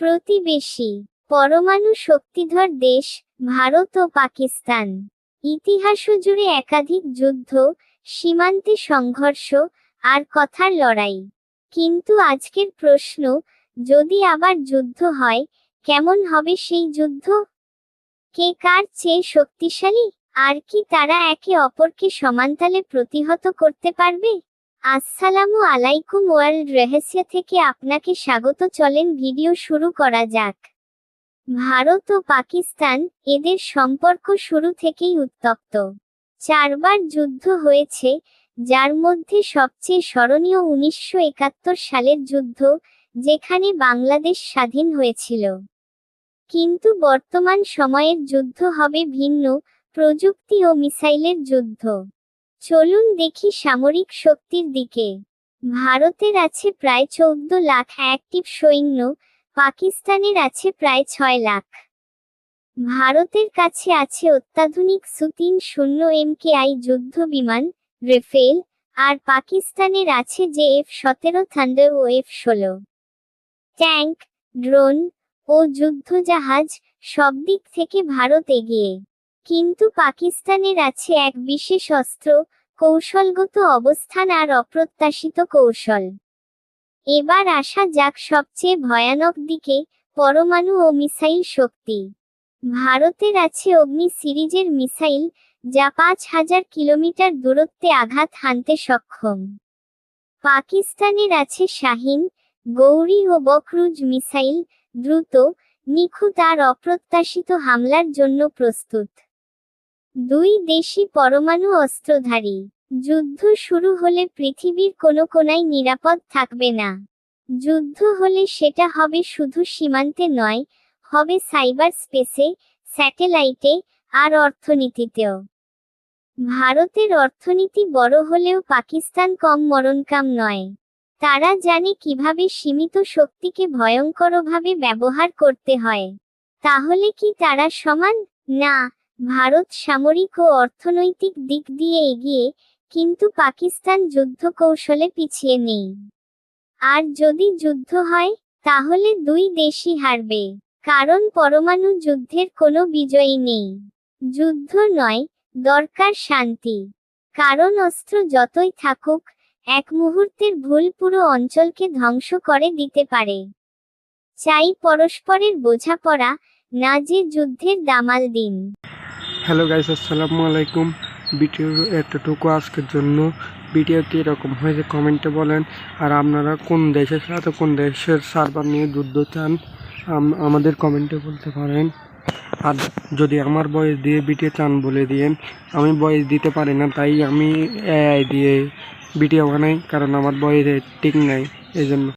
প্রতিবেশী, পরমাণু শক্তিধর দেশ, ভারত ও পাকিস্তান। ইতিহাস জুড়ে একাধিক যুদ্ধ, সীমান্তে সংঘর্ষ, আর কথার লড়াই। কিন্তু আজকের প্রশ্ন, যদি আবার যুদ্ধ হয়, কেমন হবে সেই যুদ্ধ? কে কার চেয়ে শক্তিশালী? আর কি তারা একে অপরকে সমানতালে প্রতিহত করতে পারবে? আসসালামু আলাইকুম ওয়ার্ল্ড রহস্য থেকে আপনাকে স্বাগত। চলেন ভিডিও শুরু করা যাক। ভারত ও পাকিস্তান এদের সম্পর্ক শুরু থেকেই উত্তপ্ত। চারবার যুদ্ধ হয়েছে, যার মধ্যে সবচেয়ে স্মরণীয় উনিশশো একাত্তর সালের যুদ্ধ, যেখানে বাংলাদেশ স্বাধীন হয়েছিল। কিন্তু বর্তমান সময়ের যুদ্ধ হবে ভিন্ন, প্রযুক্তি ও মিসাইলের যুদ্ধ। চলুন দেখি সামরিক শক্তির দিকে। ভারতের আছে প্রায় চৌদ্দ লাখ অ্যাক্টিভ সৈন্য, পাকিস্তানের আছে প্রায় ছয় লাখ। ভারতের কাছে আছে অত্যাধুনিক সু তিন শূন্য এমকেআই যুদ্ধ বিমান, রেফেল, আর পাকিস্তানের আছে যে এফ সতেরো থান্ডার ও এফ ষোলো। ট্যাঙ্ক, ড্রোন ও যুদ্ধজাহাজ সব দিক থেকে ভারত এগিয়ে। কিন্তু পাকিস্তানের আছে এক বিশেষ অস্ত্র, কৌশলগত অবস্থান আর অপ্রত্যাশিত কৌশল। এবার আসা যাক সবচেয়ে ভয়ানক দিকে, পরমাণু ও মিসাইল শক্তি। ভারতের আছে অগ্নি সিরিজের মিসাইল, যা পাঁচ হাজার কিলোমিটার দূরত্বে আঘাত হানতে সক্ষম। পাকিস্তানের আছে শাহিন, গৌরী ও বকরুজ মিসাইল, দ্রুত, নিখুঁত আর অপ্রত্যাশিত হামলার জন্য প্রস্তুত। দুই দেশই পরমাণু অস্ত্রধারী। যুদ্ধ শুরু হলে পৃথিবীর কোনো কোনায় নিরাপদ থাকবে না। যুদ্ধ হলে সেটা হবে শুধু সীমান্তে নয়, হবে সাইবার স্পেসে, স্যাটেলাইটে, আর অর্থনীতিতেও। ভারতের অর্থনীতি বড় হলেও পাকিস্তান কম মরণকাম নয়। তারা জানে কীভাবে সীমিত শক্তিকে ভয়ঙ্করভাবে ব্যবহার করতে হয়। তাহলে কি তারা সমান? না ভারত সামরিক ও অর্থনৈতিক দিক দিয়ে এগিয়ে, কিন্তু পাকিস্তান যুদ্ধ কৌশলে পিছিয়ে নেই। আর যদি যুদ্ধ হয়, তাহলে দুই দেশই হারবে, কারণ পরমাণু যুদ্ধের কোনো বিজয়ী নেই। যুদ্ধ নয়, দরকার শান্তি। কারণ অস্ত্র যতই থাকুক, এক মুহূর্তের ভুল পুরো অঞ্চলকে ধ্বংস করে দিতে পারে। চাই পরস্পরের বোঝাপড়া, না যে যুদ্ধের দামাল দিন। হ্যালো গাইস, আসসালামু আলাইকুম। ভিডিওর এতটুকু আজকের জন্য। ভিডিওটি এরকম হয়েছে কমেন্টে বলেন, আর আপনারা কোন দেশের সাথে কোন দেশের সার্ভার নিয়ে যুদ্ধ চান, আম- আমাদের কমেন্টে বলতে পারেন। আর যদি আমার বয়স দিয়ে ভিডিও চান বলে দিয়েন, আমি বয়স দিতে পারি না, তাই আমি এআই দিয়ে ভিডিও বানাই, কারণ আমার বয়সে ঠিক নাই এই জন্য